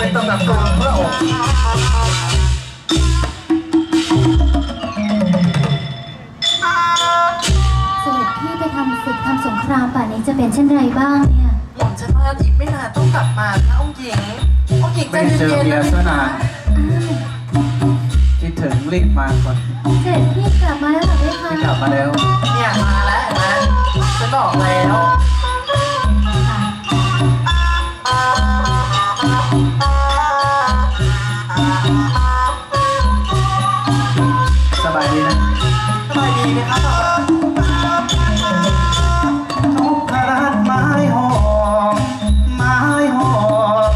เป็นตำหนักตัวพระองค์เสด็จพี่ไปทำศึกทำสงครามป่านนี้จะเป็นเช่นไรบ้างเนี่ยหม่อมฉันว่าอีกไม่นานต้องกลับมาค่ะองค์หญิงองค์หญิงใจไม่เจอเย็นๆเมียนะซะนานอ้าคิดถึงรีบมาก่อนเสด็จพี่กลับมาแล้วเหรอพี่คะไม่กลับมาแล้ว เนี่ยมาแล้วเห็นไหมฉันบอกแล้ว สบายดีนะสบายดีไหมครับนพรัตน์ไม้หอมไม้หอม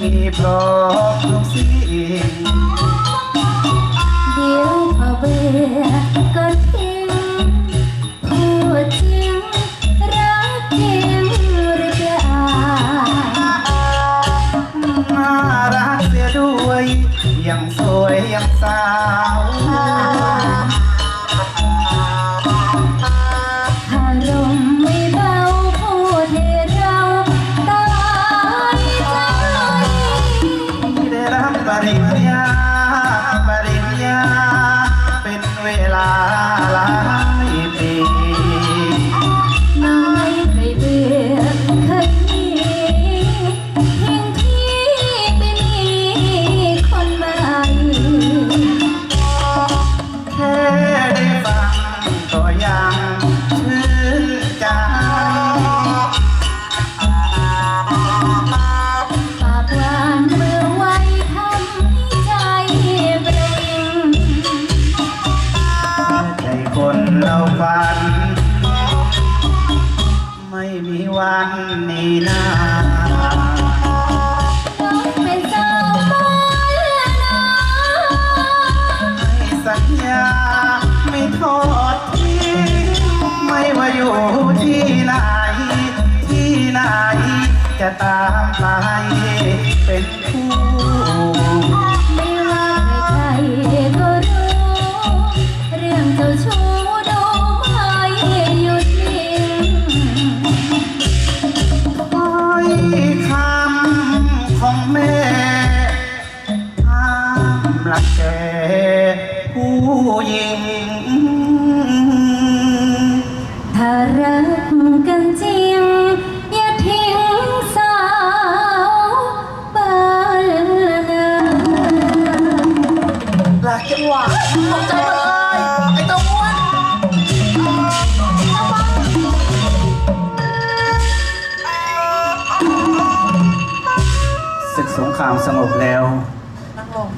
มีพร้อม สาวอารมณ์ไม่เบาพูดให้เราตายใจ ได้รับปริญ มันนี้นาเป็นสาวบ้านนาให้สัญญาไม่ทอดทิ้งไม่ว่าอยู่ที่ไหน ที่ไหน จะตามไปเป็นคู่ รักแกผู้หญิง ถ้ารักกันจริง อย่าทิ้งสาวบ้านนาหลักจังหวะตกใจหมดเลยไอ้ต้าอ้วนศึกสงครามสงบแล้ว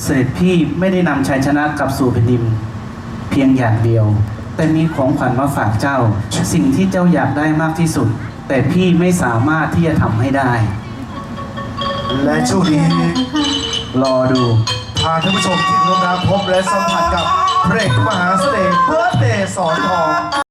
เสด็จพี่ไม่ได้นำชัยชนะกลับสู่แผ่นดินเพียงอย่างเดียว แต่มีของขวัญมาฝากเจ้า สิ่งที่เจ้าอยากได้มากที่สุด แต่พี่ไม่สามารถที่จะทำให้ได้ และช่วงนี้รอดู พาท่านผู้ชมที่ร่วมรับพบและสัมผัสกับพระเอกมหาเสน่ห์เพิร์ดเดย์สอนทอง